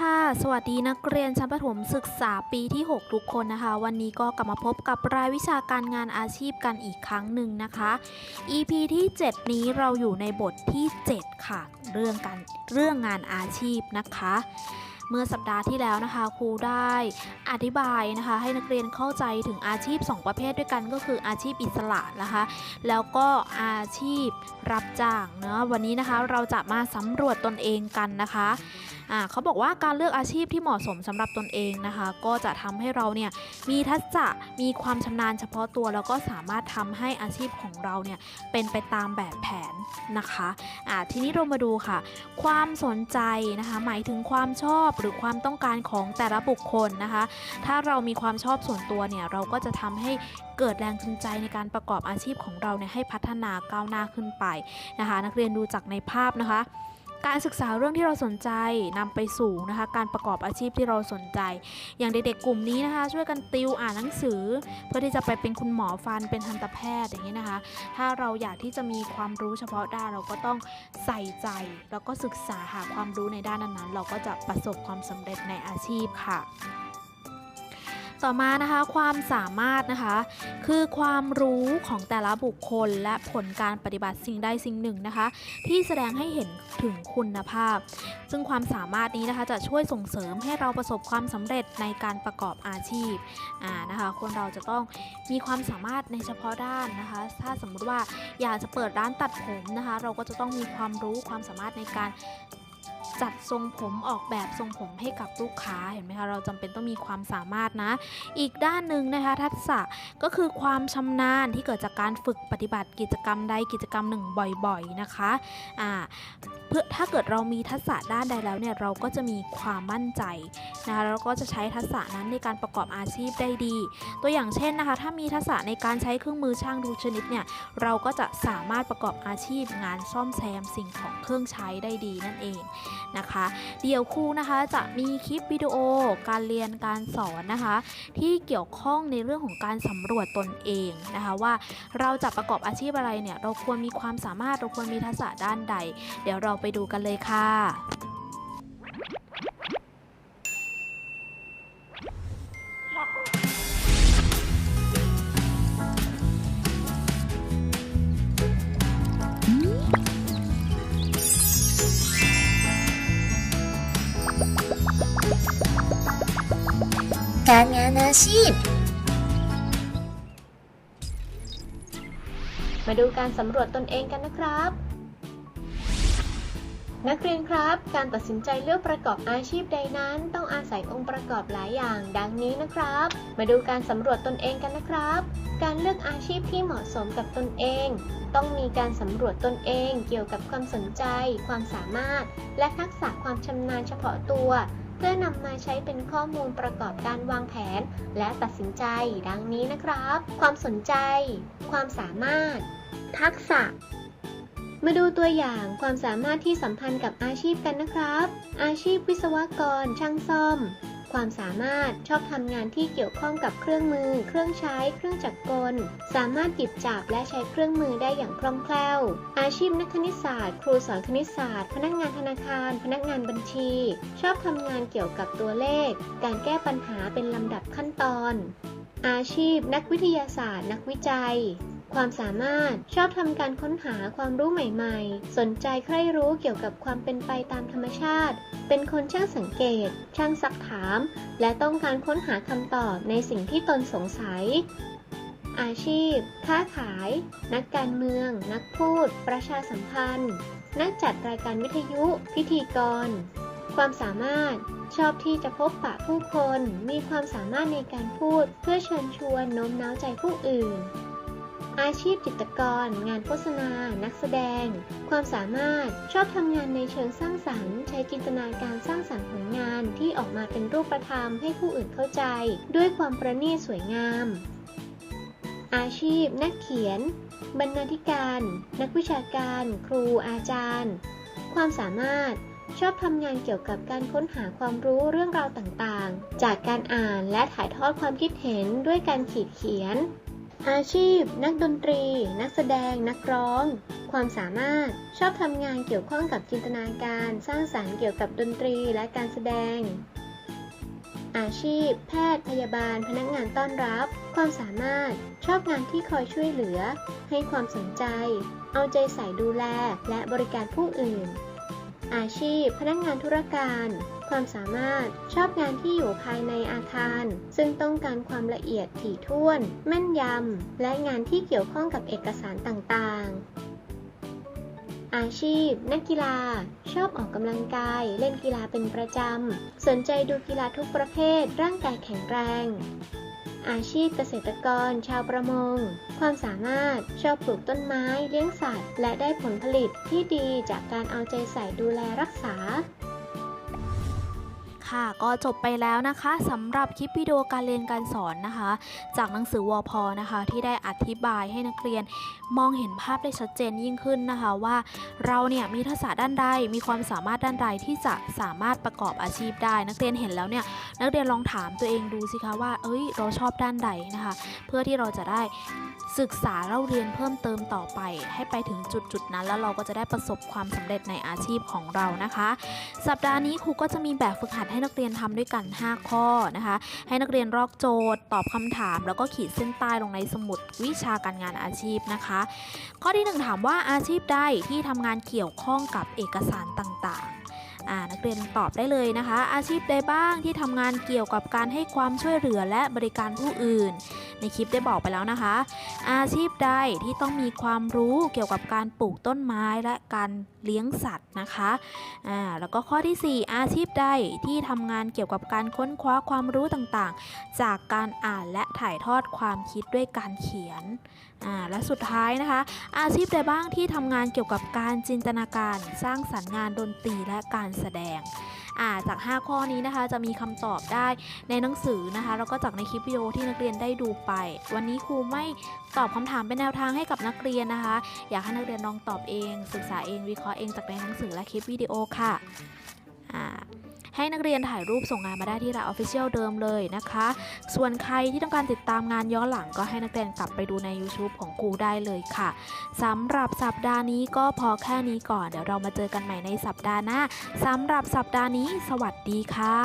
ค่ะ สวัสดีนักเรียนชั้นประถมศึกษาปีที่ 6 ทุกคนนะคะ วันนี้ก็กลับมาพบกับรายวิชาการงานอาชีพกันอีกครั้งหนึ่งนะคะ EP ที่ 7 นี้เราอยู่ในบทที่ 7 ค่ะ เรื่องการเรื่องงานอาชีพนะคะ เมื่อสัปดาห์ที่แล้วนะคะครูได้อธิบายนะคะ ให้นักเรียนเข้าใจถึงอาชีพ 2 ประเภทด้วยกันก็คืออาชีพอิสระนะคะ แล้วก็อาชีพรับจ้างเนาะวันนี้นะคะเราจะมาสำรวจตนเองกันนะคะอ่าเขาบอกว่าการเลือกอาชีพที่เหมาะสมสำหรับตนเองนะคะ ก็จะทำให้เราเนี่ยมีทักษะมีความชำนาญเฉพาะตัว แล้วก็สามารถทำให้อาชีพของเราเนี่ยเป็นไปตามแบบแผนนะคะอ่าทีนี้เรามาดูค่ะ ความสนใจนะคะ หมายถึงความชอบหรือความต้องการของแต่ละบุคคลนะคะ ถ้าเรามีความชอบส่วนตัวเนี่ยเราก็จะทำให้เกิดแรงจูงใจในการประกอบอาชีพของเราเนี่ยให้พัฒนาก้าวหน้าขึ้นไปนะคะ นักเรียนดูจากในภาพนะคะ การศึกษาเรื่องที่เราสนใจนำไปสู่นะคะ การประกอบอาชีพที่เราสนใจ อย่างเด็กๆกลุ่มนี้นะคะ ช่วยกันติวอ่านหนังสือ เพื่อที่จะไปเป็นคุณหมอฟันเป็นทันตแพทย์อย่างนี้นะคะ ถ้าเราอยากที่จะมีความรู้เฉพาะด้านเราก็ต้องใส่ใจ แล้วก็ศึกษาหาความรู้ในด้านนั้นๆ เราก็จะประสบความสำเร็จในอาชีพค่ะ ต่อมานะคะความสามารถนะคะ คือความรู้ของแต่ละบุคคลและผลการปฏิบัติสิ่งใดสิ่งหนึ่งนะคะ ที่แสดงให้เห็นถึงคุณภาพ ซึ่งความสามารถนี้นะคะจะช่วยส่งเสริมให้เราประสบความสำเร็จในการประกอบอาชีพอ่านะคะคนเราจะต้องมีความสามารถในเฉพาะด้านนะคะ ถ้าสมมุติว่าอยากจะเปิดร้านตัดผมนะคะ เราก็จะต้องมีความรู้ความสามารถในการ จัดทรงผมออกแบบทรงผมให้กับลูกค้าเห็นไหมคะเราจำเป็นต้องมีความสามารถนะ อีกด้านหนึ่งนะคะทักษะก็คือความชำนาญที่เกิดจากการฝึกปฏิบัติกิจกรรมใดกิจกรรมหนึ่งบ่อยๆนะคะอ่าเพื่อถ้าเกิดเรามีทักษะด้านใดแล้วเนี่ยเราก็จะมีความมั่นใจนะคะแล้วก็จะใช้ทักษะนั้นในการประกอบอาชีพได้ดี ตัวอย่างเช่นนะคะ ถ้ามีทักษะในการใช้เครื่องมือช่างทุกชนิดเนี่ยเราก็จะสามารถประกอบอาชีพงานซ่อมแซมสิ่งของเครื่องใช้ได้ดีนั่นเองนะคะ เดี๋ยวครูนะคะจะมีคลิปวิดีโอการเรียนการสอนนะคะ ที่เกี่ยวข้องในเรื่องของการสำรวจตนเองนะคะว่าเราจะประกอบอาชีพอะไรเนี่ยเราควรมีความสามารถเราควรมีทักษะด้านใด เดี๋ยวเราไปดูกันเลยค่ะ การงานอาชีพ มาดูการสำรวจตนเองกันนะครับ นักเรียนครับ การตัดสินใจเลือกประกอบอาชีพใดนั้น ต้องอาศัยองค์ประกอบหลายอย่าง ดังนี้นะครับ มาดูการสำรวจตนเองกันนะครับ การเลือกอาชีพที่เหมาะสมกับตนเองต้องมีการสำรวจตนเองเกี่ยวกับความสนใจ ความสามารถ และทักษะความชำนาญเฉพาะตัว พื่อนำมาใช้เป็นข้อมูลประกอบการวางแผน และตัดสินใจดังนี้นะครับ ความสนใจ ความสามารถ ทักษะมาดูตัวอย่างความสามารถที่สัมพันธ์กับอาชีพกันนะครับ อาชีพวิศวกร ช่างซ่อม ความสามารถชอบทำงานที่เกี่ยวข้องกับเครื่องมือ เครื่องใช้ เครื่องจักรกล สามารถหยิบจับและใช้เครื่องมือได้อย่างคล่องแคล่ว อาชีพนักคณิตศาสตร์ ครูสอนคณิตศาสตร์ พนักงานธนาคาร พนักงานบัญชี ชอบทำงานเกี่ยวกับตัวเลข การแก้ปัญหาเป็นลำดับขั้นตอน อาชีพนักวิทยาศาสตร์ นักวิจัย ความสามารถชอบทำการค้นหาความรู้ใหม่ๆ สนใจใคร่รู้เกี่ยวกับความเป็นไปตามธรรมชาติ เป็นคนช่างสังเกต ช่างซักถาม และต้องการค้นหาคำตอบในสิ่งที่ตนสงสัย อาชีพ ค้าขาย นักการเมือง นักพูด ประชาสัมพันธ์ นักจัดรายการวิทยุ พิธีกร ความสามารถชอบที่จะพบปะผู้คน มีความสามารถในการพูดเพื่อเชิญชวนโน้มน้าวใจผู้อื่น อาชีพจิตรกร งานโฆษณา นักแสดง ความสามารถ ชอบทำงานในเชิงสร้างสรรค์ ใช้จินตนาการสร้างสรรค์ผลงานที่ออกมาเป็นรูปธรรมให้ผู้อื่นเข้าใจ ด้วยความประณีตสวยงาม อาชีพ นักเขียน บรรณาธิการ นักวิชาการ ครู อาจารย์ ความสามารถชอบทำงานเกี่ยวกับการค้นหาความรู้เรื่องราวต่างๆ จากการอ่านและถ่ายทอดความคิดเห็นด้วยการขีดเขียน อาชีพ นักดนตรี นักแสดง นักร้อง ความสามารถ ชอบทำงานเกี่ยวข้องกับจินตนาการ สร้างสรรค์เกี่ยวกับดนตรีและการแสดง อาชีพ แพทย์ พยาบาล พนักงานต้อนรับ ความสามารถ ชอบงานที่คอยช่วยเหลือ ให้ความสนใจ เอาใจใส่ดูแล และบริการผู้อื่น อาชีพ พนักงานธุรการ ความสามารถ ชอบงานที่อยู่ภายในอาคาร ซึ่งต้องการความละเอียดถี่ถ้วน แม่นยำ และงานที่เกี่ยวข้องกับเอกสารต่างๆ อาชีพ นักกีฬา ชอบออกกำลังกาย เล่นกีฬาเป็นประจำ สนใจดูกีฬาทุกประเภท ร่างกายแข็งแรงอาชีพเกษตรกร ชาวประมง ความสามารถชอบปลูกต้นไม้ เลี้ยงสัตว์ และได้ผลผลิตที่ดีจากการเอาใจใส่ดูแลรักษา ค่ะ ก็จบไปแล้วนะคะสำหรับคลิปวิดีโอการเรียนการสอนนะคะ จากหนังสือวอพนะคะ ที่ได้อธิบายให้นักเรียนมองเห็นภาพได้ชัดเจนยิ่งขึ้นนะคะว่า เราเนี่ยมีทักษะด้านใดมีความสามารถด้านใดที่จะสามารถประกอบอาชีพได้ นักเรียนเห็นแล้วเนี่ยนักเรียนลองถามตัวเองดูสิคะว่า เอ้ย เราชอบด้านใดนะคะ เพื่อที่เราจะได้ศึกษาเล่าเรียนเพิ่มเติมต่อไป ให้ไปถึงจุดจุดๆนั้น แล้วเราก็จะได้ประสบความสำเร็จในอาชีพของเรานะคะ สัปดาห์นี้ครูก็จะมีแบบฝึกหัดให้นักเรียนทำด้วยกัน 5 ข้อนะคะ ให้นักเรียนรอกโจทย์ ตอบคำถาม แล้วก็ขีดเส้นใต้ลงในสมุดวิชาการงานอาชีพนะคะ ข้อที่หนึ่งถามว่าอาชีพใดที่ทำงานเกี่ยวข้องกับเอกสารต่างๆ นักเรียนตอบได้เลยนะคะ อาชีพใดบ้างที่ทำงานเกี่ยวกับการให้ความช่วยเหลือและบริการผู้อื่น ในคลิปได้บอกไปแล้วนะคะ อาชีพใดที่ต้องมีความรู้เกี่ยวกับการปลูกต้นไม้และการเลี้ยงสัตว์นะคะอ่าแล้วก็ข้อที่ 4 อาชีพใดที่ทำงานเกี่ยวกับการค้นคว้าความรู้ต่างๆ จากการอ่านและถ่ายทอดความคิดด้วยการเขียน อ่าและสุดท้ายนะคะ อาชีพใดบ้างที่ทำงานเกี่ยวกับการจินตนาการ สร้างสรรค์งานดนตรีและการแสดงาจาก 5 ข้อนี้นะคะจะมีคำตอบได้ในหนังสือนะคะ แล้วก็จากในคลิปวิดีโอที่นักเรียนได้ดูไป วันนี้ครูไม่ตอบคำถามเป็นแนวทางให้กับนักเรียนนะคะ อยากให้นักเรียนลองตอบเอง ศึกษาเองวิเคราะห์เองจากในหนังสือและคลิปวิดีโอค่ะ ให้นักเรียนถ่ายรูปส่งงานมาได้ที่ร้า Official เดิมเลยนะคะ ส่วนใครที่ต้องการติดตามงานย้อนหลังก็ให้นักเรียนกลับไปดูใน YouTube ของครูได้เลยค่ะสำหรับสัปดาห์นี้ก็พอแค่นี้ก่อน เดี๋ยวเรามาเจอกันใหม่ในสัปดาห์หน้าสำหรับสัปดาห์นี้ สวัสดีค่ะ